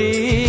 সত্যি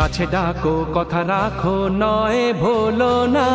কাছে ডাকো কথা রাখো নয় ভোলো না।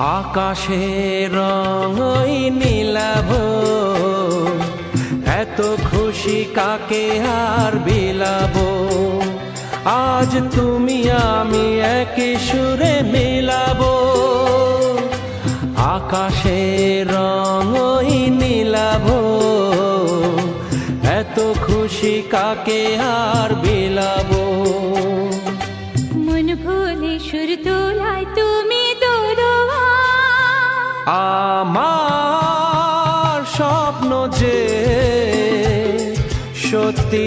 আকাশের রঙই নীলাভ। এত খুশি কাকে আর বিলাব? আজ তুমি আমি একই সুরে মিলাব। আকাশের রঙই নীলাভ। এত খুশি কাকে আর বিলাবো? মন ভুলে সুর তোলায় তুমি আমার স্বপ্ন যে সত্যি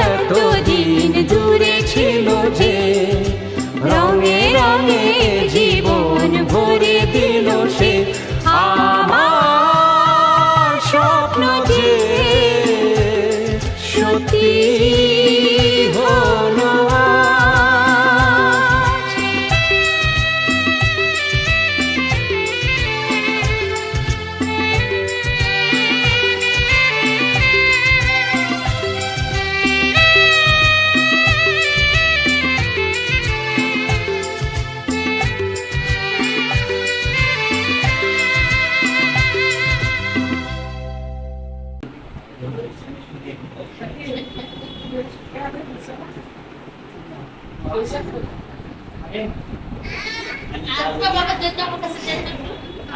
যে রঙে রঙে জীবন ভরে।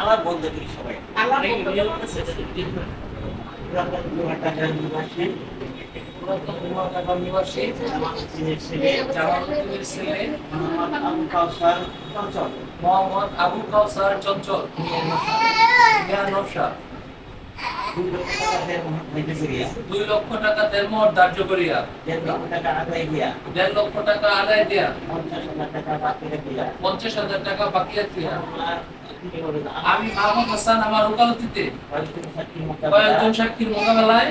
আমার বন্ধু করি সবাই? মোহাম্মদ আবু কাউসার চঞ্চল মোহাম্মদ আবুল কাউসার চঞ্চল মিয়া নৌশাদ দুই লক্ষ টাকা দেড় মোহর ধার্য করিয়া। দেড় লক্ষ টাকা আদায় দিয়া। পঞ্চাশ হাজার টাকা বাকি রাখিয়া আমি মাহমুদ হাসান আমার ওকালতিতে কয়েকজন সাক্ষীর মোকাবেলায়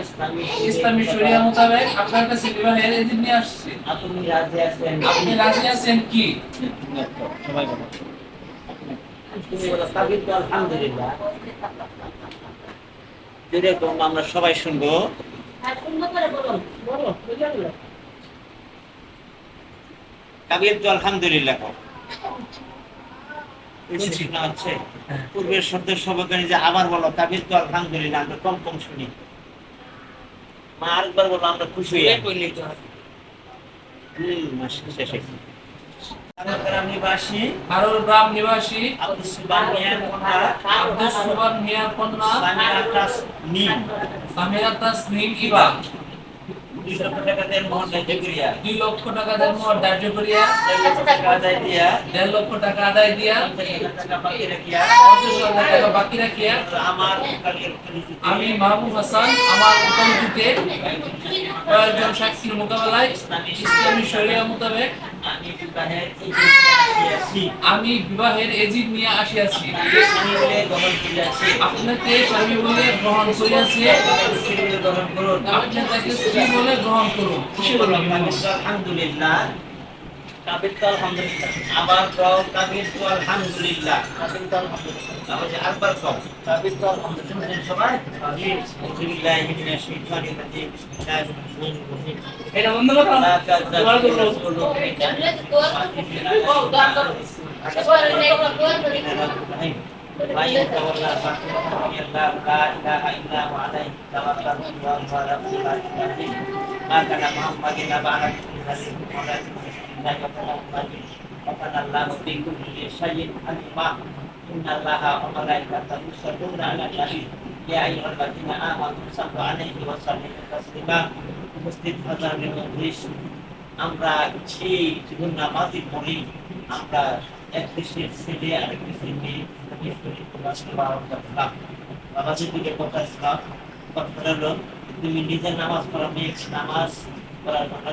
ইসলামী শরিয়া মোতাবেক আপনার কাছে বিবাহের এদিন নিয়ে আসছি। আপনি রাজি আছেন আপনি রাজি আছেন। কি সবাই আলহামদুলিল্লাহ। যেরকম আমরা সবাই শুনব। কাবির তো আলহামদুলিল্লাহ হচ্ছে? পূর্বের শব্দ সবাইকে যে আবার বলো কাবির তো আলহামদুলিল্লাহ আমরা কম কম শুনি। মা আরেকবার বলো আমরা খুশি হই। হুম শেষে। গ্রাম নিবাসী হারুল গ্রাম নিবাসী আব্দুল সুবান মিয়ার কন্যা আব্দুল সুবান মিয়ার কন্যা সামিয়া আকাশ নিম। তাসনিম ইবা। দুই লক্ষ টাকা দেড় মহৎ করিয়া। দুই লক্ষ টাকা দেড় মোহর ধার্য করিয়া। দেড় লক্ষ টাকা আদায় দিয়া। দেড় লক্ষ টাকা আদায় দিয়া। পঞ্চাশ হাজার টাকা বাকি রাখিয়া। আমার আমি মাহবুব হাসান আমার ওকালতিতে কয়েকজন সাক্ষীর মোকাবেলায় ইসলামী শরিয়া মোতাবেক আমি বিবাহের এজিট নিয়ে আসিয়াছি। আপনাকে স্বামী বলে গ্রহণ করিয়াছি। আপনি তাকে স্ত্রী বলে গ্রহণ করুন। আলহামদুলিল্লাহ কাবির তো আলহামদুলিল্লাহ আবার কও কাবির তো আলহামদুলিল্লাহ কাবির তো আলহামদুলিল্লাহ তাহলে আরেকবার কও কাবির তো আলহামদুলিল্লাহ শুনছেন সবাই কাবির বিসমিল্লাহি মিনাশ শাইতানির রাজিম বিসমিল্লাহির রহমানির রহিম এটা বন্ধ করো লা তাযাল وإن تولى فاعلم الله لا إله إلا هو عليه توكلت وهو رب العرش العظيم ما كان محمد أبا رسول الله ولكن رسول الله محمد وكان الله بكل شيء عليما إن الله وملائكته يصلون على النبي يا أيها الذين آمنوا صلوا عليه وسلموا تسليما উপস্থিত হাজার উদ্দেশ্য আমরা সেই জীবন নামাজই পড়ি আমরা এক দেশের ছেলে আরেক দেশের মেয়ে বাবাজির দিকে কথা ইসলাম কথা হলো তুমি নিজে নামাজ পড়া মেয়ে নামাজ পড়ার কথা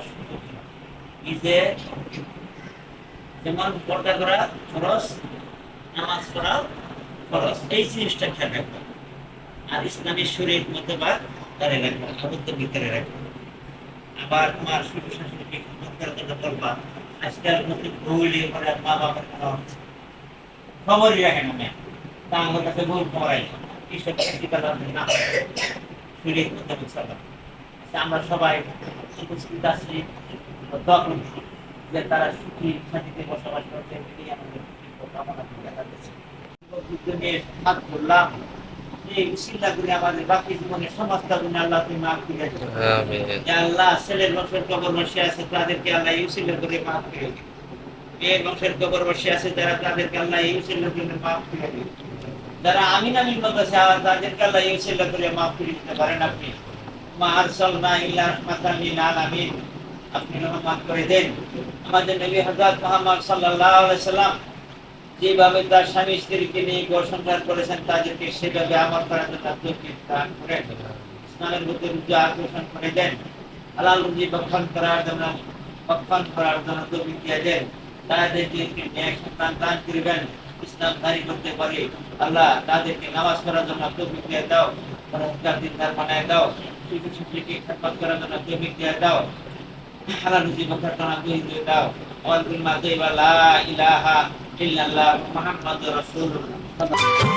নিজে যেমন পর্দা করা খরচ নামাজ পড়া খরচ এই জিনিসটা খেয়াল রাখব। আর ইসলামী শরীর বা ধরে রাখব আবদ্ধ ভিতরে রাখব। আবার তোমার শুধু শাশুড়িকে খেদমত করার বলবা আজকাল নতুন বউলি করে মা বাবার কোনো খবরই রাখে না মেয়ে। তা আমার কাছে বউ পড়াই এইসব না। শরীর মোতাবেক চলা আচ্ছা, আমরা সবাই উপস্থিত আছি। যে তারা সুখী শান্তিতে বসবাস করতে এটাই আমাদের কামনা করি আল্লাহর কাছে। হাত ধরলাম এই উসিলা আমাদের বাকি আল্লাহ তুমি মাফ করে দিও। আল্লাহ ছেলের বংশের কবর বসে আছে তাদেরকে আল্লাহ ইউসিলা করে মাফ করে দিও। মেয়ের বংশের কবর বসে আছে যারা তাদেরকে আল্লাহ ইউসিলা করে মাফ করে দিও। যারা আমিন আমিন বলতেছে আর তাদেরকে আল্লাহ ইউসিলা করে মাফ করে দিতে পারেন আপনি। মা আরসালনা ইল্লা রাহমাতান লিল আলামিন। আপনি রহমত করে দেন আমাদের নবী হযরত মুহাম্মদ সাল্লাল্লাহু আলাইহি সাল্লাম যেভাবে তার স্বামী স্ত্রীকে নিয়ে ঘর সংসার করেছেন, তাদেরকে সেভাবে আমল করার জন্য তৌফিক দান করেন। ইসলামের মধ্যে রুজু আকর্ষণ করে দেন। হালাল রুজি বক্ষণ করার জন্য বক্ষণ করার জন্য তৌফিক দিয়ে দেন। তাদেরকে একটি ন্যায় সন্তান দান করবেন। ইসলাম ধারী করতে পারে। আল্লাহ তাদেরকে নামাজ পড়ার জন্য তৌফিক দিয়ে দাও। পরস্কার দিনদার বানায় দাও। শিশু শিশুকে খেদমত করার জন্য তৌফিক দিয়ে দাও। হালাল রুজি বক্ষণ করার তৌফিক দিয়ে দাও ওয়াল বিল ইলাহা ইল্লাল্লাহ মুহাম্মাদুর রাসূলুল্লাহ।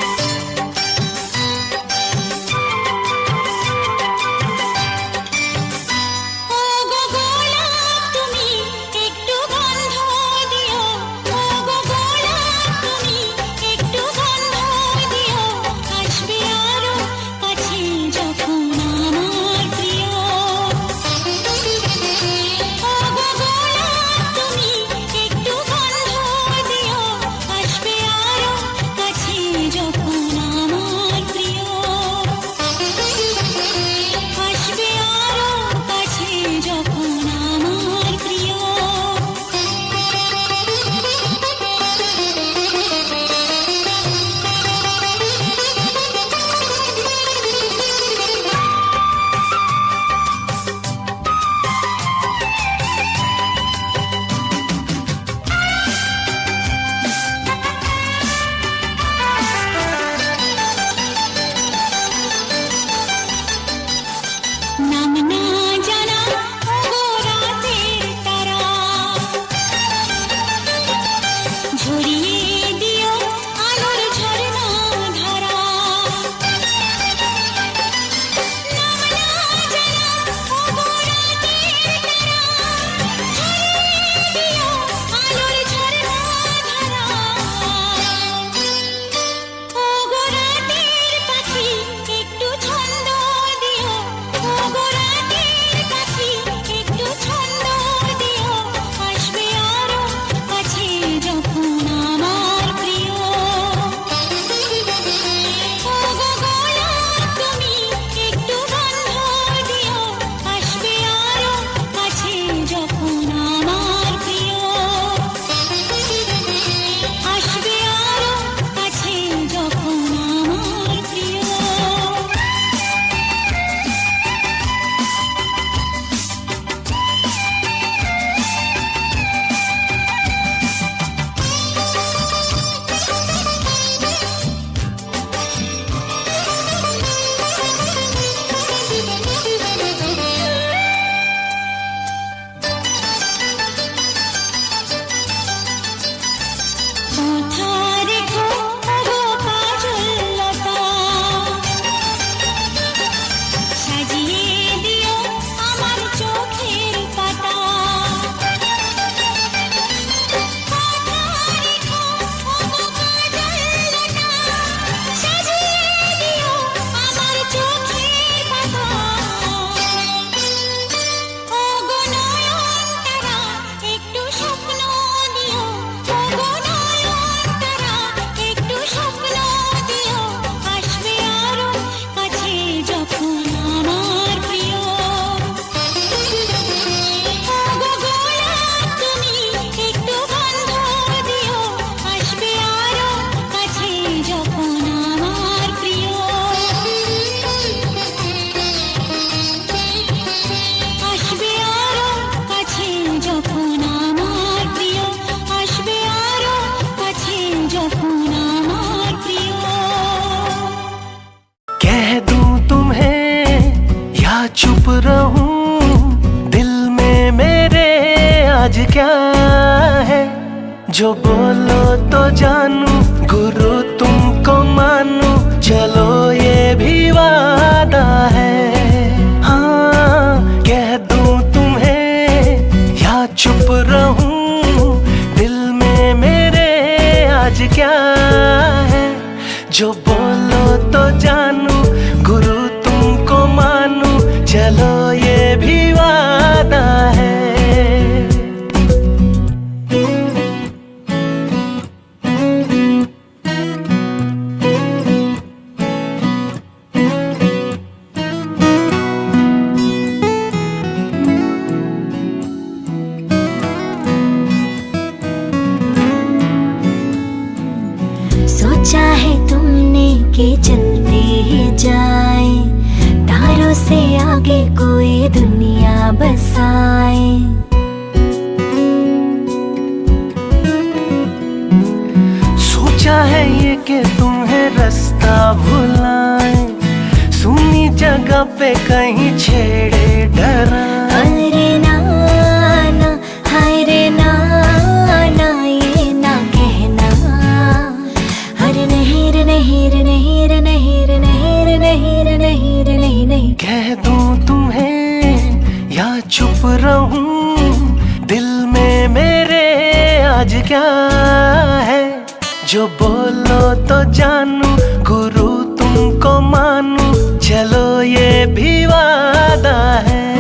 आज क्या है? जो बोलो तो जानू, गुरु तुमको मानू। चलो ये भी वादा है। हाँ कह दूँ तुम्हें, या चुप रहूँ? दिल में मेरे आज क्या है? जो बोलो तो जानू ही जाए। तारों से आगे कोई दुनिया बसाए। सोचा है ये कि तुम्हें रास्ता भुलाए। सुनी जगह पे कहीं छेड़े डराए। अरे नाना हाय नाना ये ना कहना। अरे नहीं रे नहीं रे नहीं नहीं, रे नहीं रे नहीं नहीं। कह दूँ तुम्हें, या चुप रहूँ, दिल में मेरे आज क्या है? जो बोलो तो जानू, गुरु तुमको मानू, चलो ये भी वादा है।